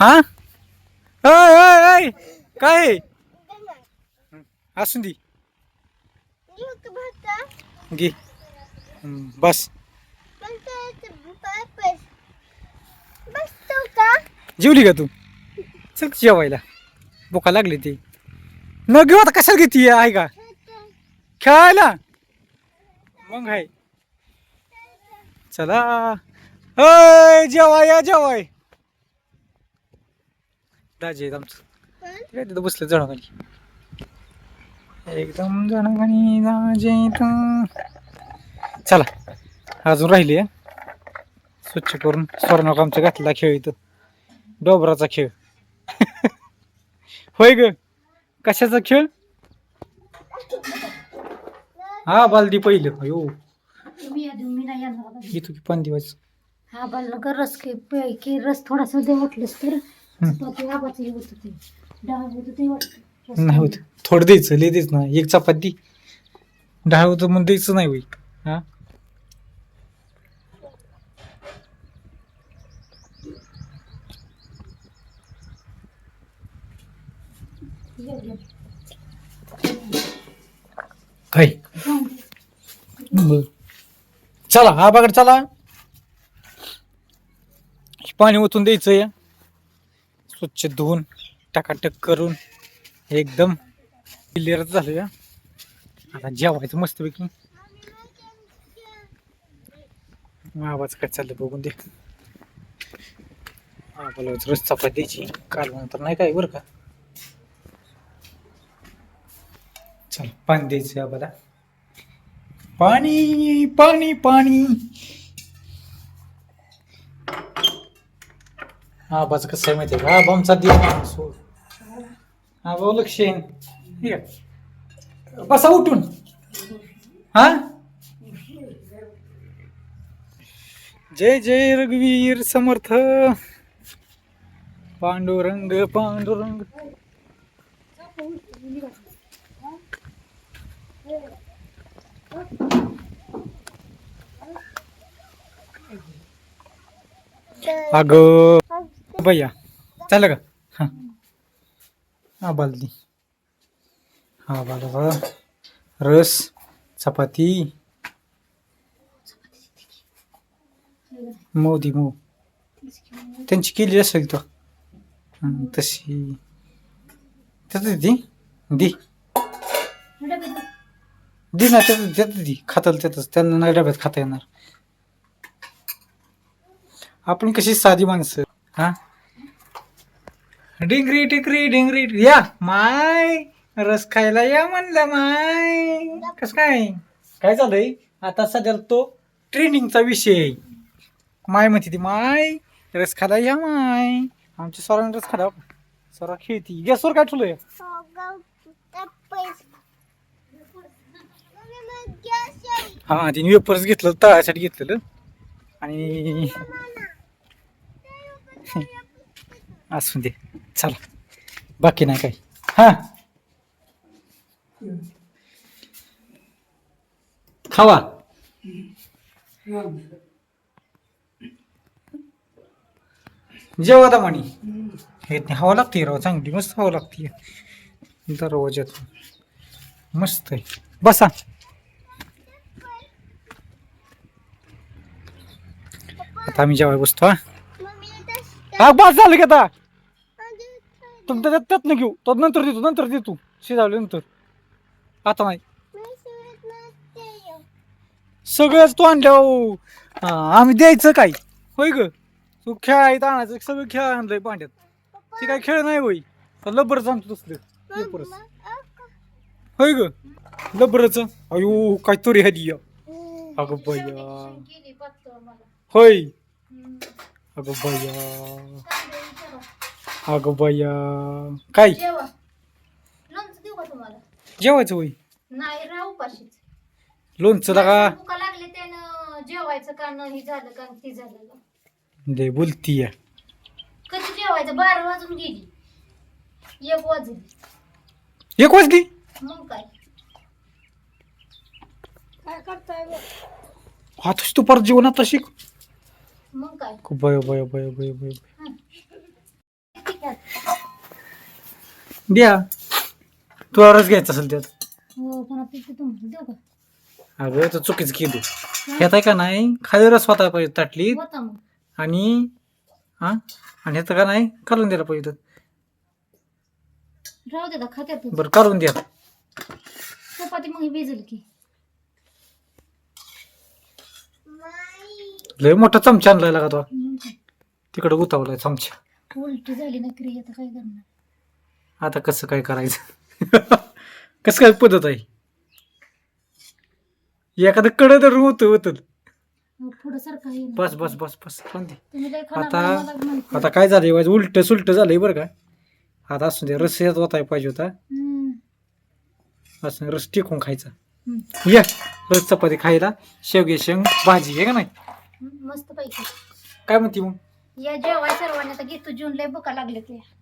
हा? अय काय आहे? असून दे. घे. बस. जेवली का तू? चल जेवायला. बोका लागली ती. न घेऊ आता कशाला घेते आहे का? खेळायला? मग आहे चला. अय जेवाय या जेवाय. दाजी आहेत आमचं. काय तिथं बसलं जणाखाली एकदम जणाखाली दाजी इथं. चला अजून राहिली आहे स्वच्छ करून स्वर्णक आमच्या घातला खेळ इथं. डोबराचा खेळ. होय ग कशाचा खेळ? हा बालदी पहिलं. येतो की पाणी दिवायचं हा बाल रस की रस थोडासा दे वाटलंस तर. नाही होत. थोडं द्यायचं लय द्यायचं ना एक चपाती डाळ होतं मग द्यायचं नाही होई हा. काय. बर चला हा बागड चला. पाणी ओतून द्यायचं या. स्वच्छ धुवून टाकाटक करून एकदम क्लिअर झालं या आता जेवायचं मस्तपैकी. आवाज काय चाललं बघून दे. आम्हाला रोज चपाती द्यायची. काल नंतर नाही काय बरं का? चल पाणी द्यायचं आम्हाला. पाणी पाणी पाणी. हा बस कसं आहे माहिती आहे का? हा बॉम्बचा दिवस सोड हा भाऊ लक्ष आहे. हे बसा उठून. हा? जय जय रघुवीर समर्थ. पांडुरंग पांडुरंग. अगं. भैया चालेल का? हा. हा बालदी. हा बाला रस चपाती. मऊ दी मऊ. त्यांची केली असेल तो. तशी. त्यात दी दी दे. दी ना त्यात त्यात दी. खाताल त्यातच. त्यांना नाही डब्यात खाता येणार. आपण कशी साधी माणसं. हा? डिंगरी टिकरी डिंगरी या माय रस खायला या म्हणलं माय. कस काय? काय झालंय? आता सध्या तो ट्रेनिंगचा विषय माय म्हणते ती माय रस खायला या माय. आमच्या सरांनी रस खाला सरा खेळती. गॅसवर काय ठेवलंय? हा तिने वेपर्स घेतलं तळासाठी घेतलेलं. आणि असू दे. चला. बाकी नाही काय हा. खावा. जेवा म्हणी. हे हवा लागते राव चांगली मस्त हवा लागते दरवाजात मस्त आहे. बसा. आता आम्ही जेवाय बसतो हा बस झालं का आता. तुमच्या त्यात त्यातनं घेऊ. तो नंतर देतो नंतर देतो. शिजावल्यानंतर. आता नाही. सगळंच तू आणल्या हो. आम्ही द्यायचं काय होय ग? तू खेळायचं आणायचं. सगळं खेळ आणलंय पांड्यात ते काय खेळ नाही होई लबरच आणतो तसलं. लबरच होय ग? लबरच अयो काय तरी हरी अगं भैया. होय. अगं बया अगं बया. काय? लोणचं देऊ का तुम्हाला? जेवायचं होय? नाही राहू पाशीच लोणचं लगा भुका लागले त्यानं जेवायचं का नाही झालं का ती झालं का? लय बोलती या. कधी जेवायचं? बारा वाजून गेली. एक वाजली. एक वाजली? मग काय? काय करताय आता तू परत जेवण आता शिक मग काय? बय बय बय बय बय द्या. तुला रस घ्यायचा असेल त्यात. हो पण आता ते तुम्हाला देऊ का? अगं तर चुकीच केली. ह्यात आहे का नाही खाली रस होता पाहिजे ताटलीत होता मग. आणि हा? आणि ह्यात का नाही काढून द्यायला पाहिजे. राहू खात्यात बरं काढून द्या. चपाती मग ही भिजल की. लय मोठा चमचा आणलाय लागा तो. तिकडे गुतावलाय चमचा. उलटी झाली ना क्रिया आता काय करणार? आता कसं काय करायचं? कसं काय पद्धत आहे? एखादं कडं तर होतं होतं. पुढं सारखं. बस बस बस बस. तुम्ही खाणार आता- नाही, मला माहिती. आता काय झालंय उलट सुलट झालंय बरं का. आता असू दे रस यात होताय पाहिजे होता. हम्म. असं रस टिकून खायचा. हम्म. या रस चपाती खायला. शेवगे शेंग भाजी आहे का नाही? मस्त पैकी. काय म्हणते मग? या जेवाय सर्वांनी आता घेतो जून लय बुका लागले ते